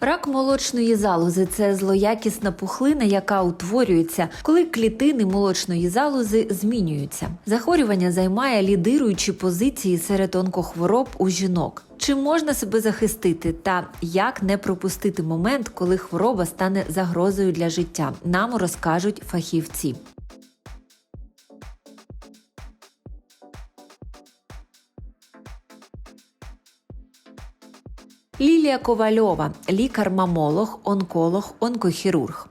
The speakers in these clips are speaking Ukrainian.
Рак молочної залози це злоякісна пухлина, яка утворюється, коли клітини молочної залози змінюються. Захворювання займає лідируючі позиції серед онкохвороб у жінок. Чи можна себе захистити та як не пропустити момент, коли хвороба стане загрозою для життя? Нам розкажуть фахівці. Лілія Ковальова, лікар-мамолог, онколог, онкохірург.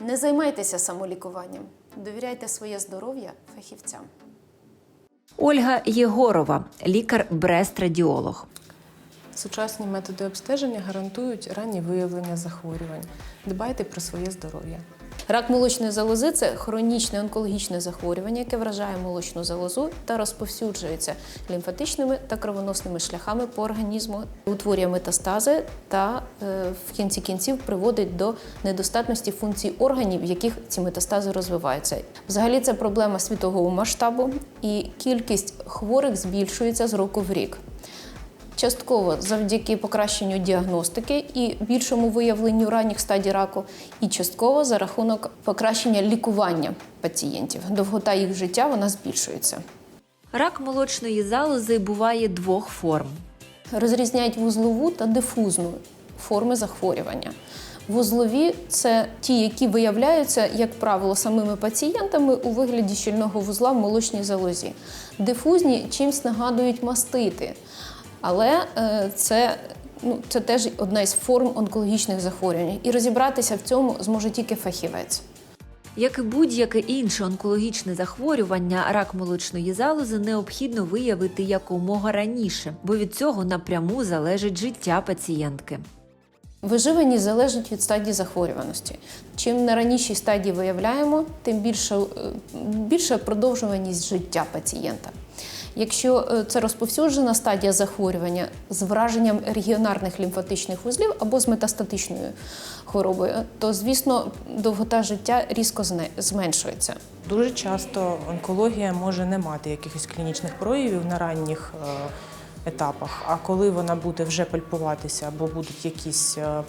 Не займайтеся самолікуванням. Довіряйте своє здоров'я фахівцям. Ольга Єгорова, лікар-брест-радіолог. Сучасні методи обстеження гарантують раннє виявлення захворювань. Дбайте про своє здоров'я. Рак молочної залози це хронічне онкологічне захворювання, яке вражає молочну залозу та розповсюджується лімфатичними та кровоносними шляхами по організму, утворює метастази та е, в кінці кінців приводить до недостатності функцій органів, в яких ці метастази розвиваються. Взагалі це проблема світового масштабу, і кількість хворих збільшується з року в рік. Частково завдяки покращенню діагностики і більшому виявленню ранніх стадій раку, і частково за рахунок покращення лікування пацієнтів. Довгота їх життя вона збільшується. Рак молочної залози буває двох форм. Розрізняють вузлову та дифузну форми захворювання. Вузлові це ті, які виявляються, як правило, самими пацієнтами у вигляді щільного вузла в молочній залозі. Дифузні чимсь нагадують мастити, але е, це, ну, це теж одна із форм онкологічних захворювань. І розібратися в цьому зможе тільки фахівець. Як і будь-яке інше онкологічне захворювання, рак молочної залози необхідно виявити якомога раніше, бо від цього напряму залежить життя пацієнтки. Виживаність залежить від стадії захворюваності. Чим на ранішій стадії виявляємо, тим більша, е, більша продовжуваність життя пацієнта. Якщо е, це розповсюджена стадія захворювання з враженням регіонарних лімфатичних вузлів або з метастатичною хворобою, то звісно довгота життя різко зменшується. Дуже часто онкологія може не мати якихось клінічних проявів на ранніх е, етапах. А коли вона буде вже пальпуватися або будуть якісь е,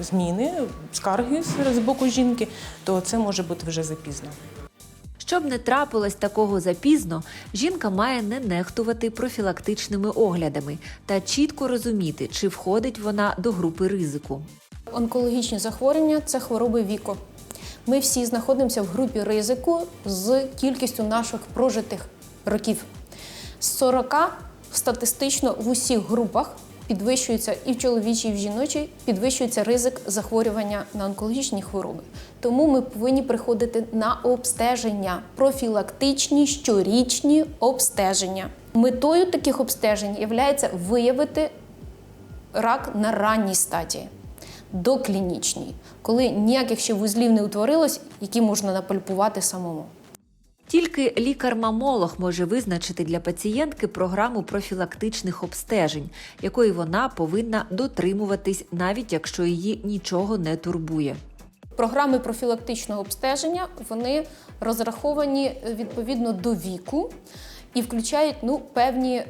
зміни, скарги з- з боку жінки, то це може бути вже запізно. Щоб не трапилось такого запізно, жінка має не нехтувати профілактичними оглядами та чітко розуміти, чи входить вона до групи ризику. Онкологічні захворювання це хвороби віку. Ми всі знаходимося в групі ризику з кількістю наших прожитих років. З 40 статистично в усіх групах підвищується і в чоловічій, і в жіночій підвищується ризик захворювання на онкологічні хвороби. Тому ми повинні приходити на обстеження, профілактичні щорічні обстеження. Метою таких обстежень є виявити рак на ранній стадії, доклінічній, коли ніяких ще вузлів не утворилось, які можна напальпувати самому. Тільки лікар-мамолог може визначити для пацієнтки програму профілактичних обстежень, якої вона повинна дотримуватись, навіть якщо її нічого не турбує. Програми профілактичного обстеження вони розраховані відповідно до віку і включають ну, певні е,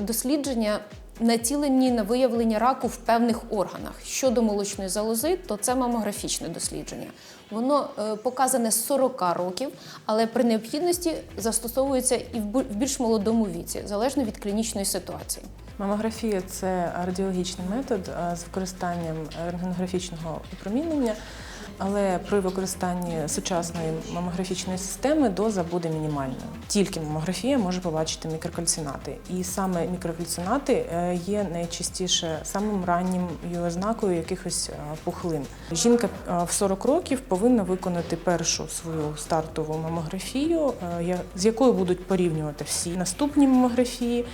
дослідження, націлені на виявлення раку в певних органах. Щодо молочної залози, то це мамографічне дослідження. Воно е, показане з 40 років, але при необхідності застосовується і в більш молодому віці, залежно від клінічної ситуації. Мамографія це радіологічний метод з використанням рентгенографічного опромінення, але при використанні сучасної мамографічної системи доза буде мінімальною. Тільки мамографія може побачити мікрокальцинати. І саме мікрокальцинати е, є найчастіше самим раннім ознакою якихось е, пухлин. Жінка е, в 40 років повинна виконати першу свою стартову мамографію, з якою будуть порівнювати всі наступні мамографії.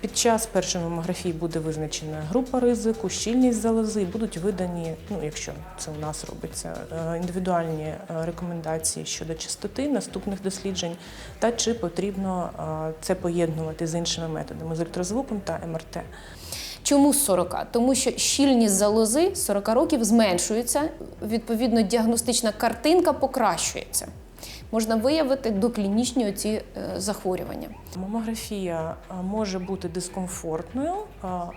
Під час першої мамографії буде визначена група ризику, щільність залози, будуть видані, ну якщо це у нас робиться, е, індивідуальні е, рекомендації щодо частоти наступних досліджень та чи потрібно е, це поєднувати з іншими методами з ультразвуком та МРТ. Чому з 40? Тому що щільність залози з 40 років зменшується, відповідно, діагностична картинка покращується. Можна виявити доклінічні оці е, захворювання. Мамографія може бути дискомфортною,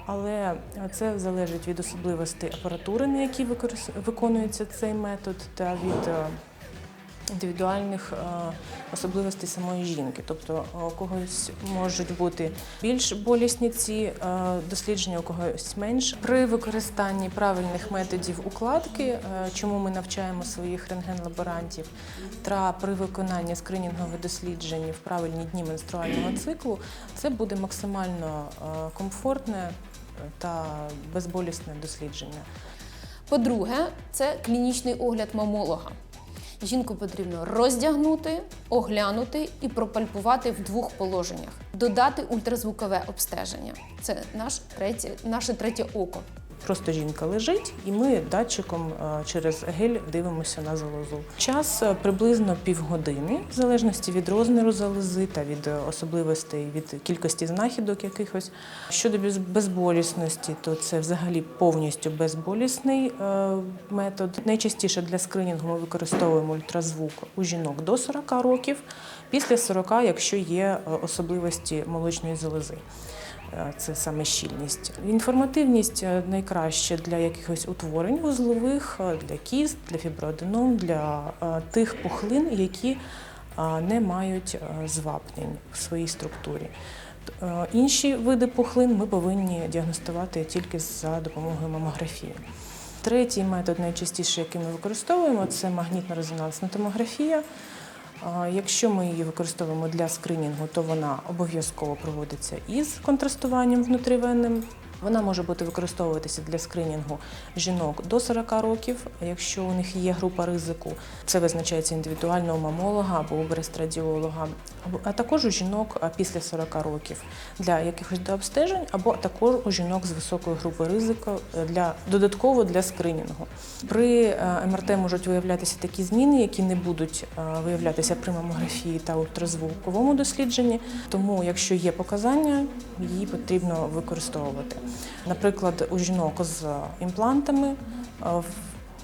але це залежить від особливостей апаратури, на якій виконується цей метод, та від е, індивідуальних е, особливостей самої жінки. Тобто е, у когось можуть бути більш болісні ці е, дослідження, у когось менш. При використанні правильних методів укладки, чому ми навчаємо своїх рентген-лаборантів, та при виконанні скринінгових досліджень в правильні дні менструального циклу, це буде максимально комфортне та безболісне дослідження. По-друге, це клінічний огляд мамолога. Жінку потрібно роздягнути, оглянути і пропальпувати в двох положеннях. Додати ультразвукове обстеження. Це наш третє, наше третє око. Просто жінка лежить, і ми датчиком е, через гель дивимося на залозу. Час е, приблизно півгодини, в залежності від розміру залози та від е, особливостей, від кількості знахідок якихось. Щодо безболісності, то це взагалі повністю безболісний метод. Найчастіше для скринінгу ми використовуємо ультразвук у жінок до 40 років, після 40, якщо є особливості молочної залози. Е, Це саме щільність. Інформативність е, найкраще для якихось утворень вузлових, е, для кіст, для фіброаденом, для тих пухлин, які не мають звапнень в своїй структурі. Інші види пухлин ми повинні діагностувати тільки за допомогою мамографії. Третій метод, найчастіше, який ми використовуємо, це магнітно-резонансна томографія. Якщо ми її використовуємо для скринінгу, то вона обов'язково проводиться із контрастуванням внутрівенним. Вона може бути використовуватися для скринінгу жінок до 40 років. Якщо у них є група ризику, це визначається індивідуально у мамолога або у берестрадіолога, або- а також у жінок після 40 років для якихось дообстежень, або також у жінок з високою групою ризику е, для додатково для скринінгу. При е, МРТ можуть виявлятися такі зміни, які не будуть е, виявлятися при мамографії та ультразвуковому дослідженні. Тому, якщо є показання, її потрібно використовувати. Наприклад, у жінок з імплантами е,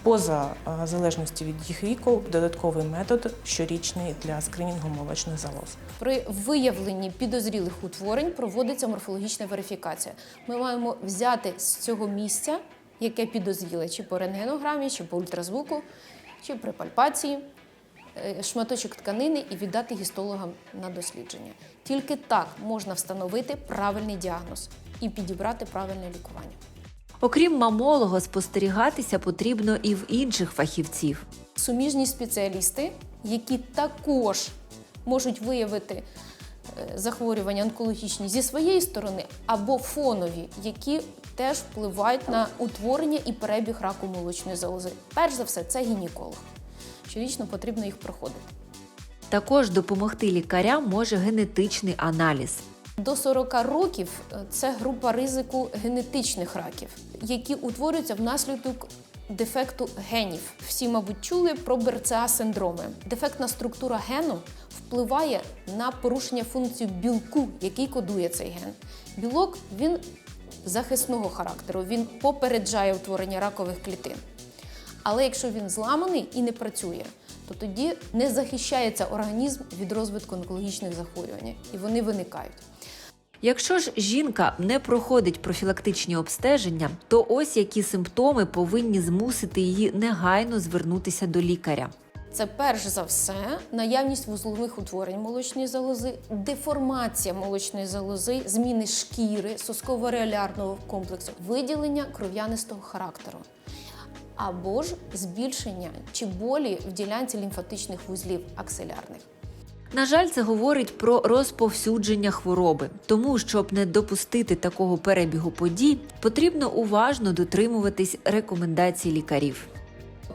поза е, залежності від їх віку додатковий метод щорічний для скринінгу молочних залоз. При виявленні підозрілих утворень проводиться морфологічна верифікація. Ми маємо взяти з цього місця, яке підозріле, чи по рентгенограмі, чи по ультразвуку, чи при пальпації, е, шматочок тканини і віддати гістологам на дослідження. Тільки так можна встановити правильний діагноз і підібрати правильне лікування. Окрім мамолога, спостерігатися потрібно і в інших фахівців. суміжні спеціалісти, які також можуть виявити е, захворювання онкологічні зі своєї сторони, або фонові, які теж впливають на утворення і перебіг раку молочної залози. Перш за все, це гінеколог. Щорічно потрібно їх проходити. Також допомогти лікарям може генетичний аналіз. До 40 років е, це група ризику генетичних раків, які утворюються внаслідок дефекту генів. Всі, мабуть, чули про БРЦА синдроми. Дефектна структура гену впливає на порушення функції білку, який кодує цей ген. Білок він захисного характеру, він попереджає утворення ракових клітин. Але якщо він зламаний і не працює, то тоді не захищається організм від розвитку онкологічних захворювань, і вони виникають. Якщо ж жінка не проходить профілактичні обстеження, то ось які симптоми повинні змусити її негайно звернутися до лікаря. Це перш за все наявність вузлових утворень молочної залози, деформація молочної залози, зміни шкіри, сосково-реолярного комплексу, виділення кров'янистого характеру. Або ж збільшення чи болі в ділянці лімфатичних вузлів акселярних. На жаль, це говорить про розповсюдження хвороби. Тому, щоб не допустити такого перебігу подій, потрібно уважно дотримуватись рекомендацій лікарів.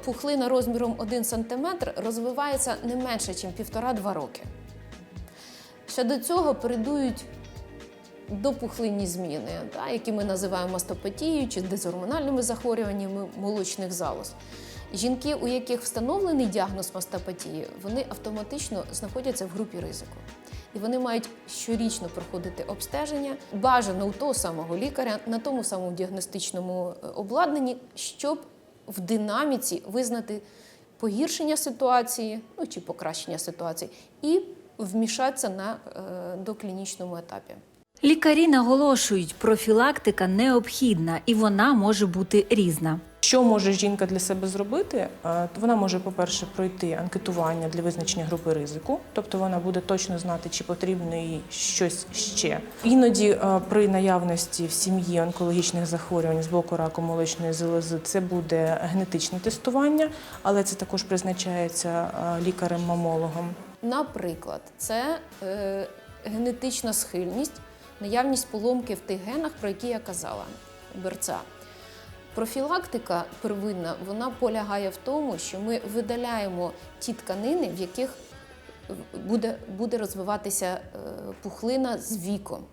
Пухлина розміром 1 см розвивається не менше, ніж 1,5-2 роки. Ще до цього передують допухлинні зміни, які ми називаємо мастопатією чи дезгормональними захворюваннями молочних залоз. Жінки, у яких встановлений діагноз мастопатії, вони автоматично знаходяться в групі ризику. І вони мають щорічно проходити обстеження, бажано у того самого лікаря, на тому самому діагностичному е, обладнанні, щоб в динаміці визнати погіршення ситуації, ну чи покращення ситуації, і вмішатися на е, доклінічному етапі. Лікарі наголошують, профілактика необхідна і вона може бути різна. Що може жінка для себе зробити? Е, Вона може, по-перше, пройти анкетування для визначення групи ризику, тобто вона буде точно знати, чи потрібно їй щось ще. Іноді е, при наявності в сім'ї онкологічних захворювань з боку раку молочної залози це буде генетичне тестування, але це також призначається е, лікарем-мамологом. Наприклад, це е, генетична схильність, наявність поломки в тих генах, про які я казала, берця. Профілактика первинна вона полягає в тому, що ми видаляємо ті тканини, в яких буде, буде розвиватися е, пухлина з віком.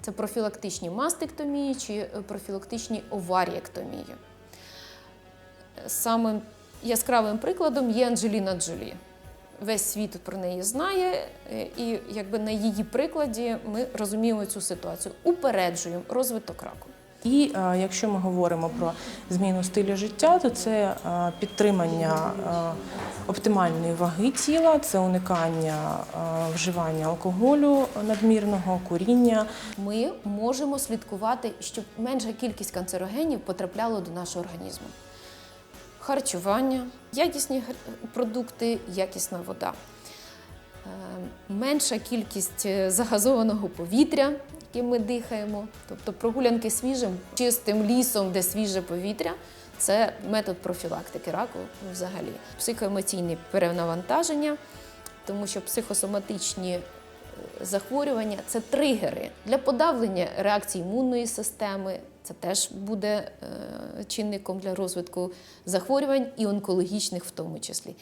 Це профілактичні мастектомії чи е, профілактичні оваріектомії. Самим яскравим прикладом є Анджеліна Джолі. Весь світ про неї знає, е, і якби на її прикладі ми розуміємо цю ситуацію. Упереджуємо розвиток раку. І е, якщо ми говоримо про зміну стилю життя, то це е, підтримання е, оптимальної ваги тіла, це уникання вживання алкоголю надмірного, куріння. Ми можемо слідкувати, щоб менша кількість канцерогенів потрапляло до нашого організму. Харчування, якісні продукти, якісна вода. Менша кількість загазованого повітря, яким ми дихаємо, тобто прогулянки свіжим, чистим лісом, де свіже повітря. Це метод профілактики раку взагалі. Психоемоційне перенавантаження, тому що психосоматичні е, захворювання це тригери для подавлення реакції імунної системи. Це теж буде е, чинником для розвитку захворювань і онкологічних в тому числі.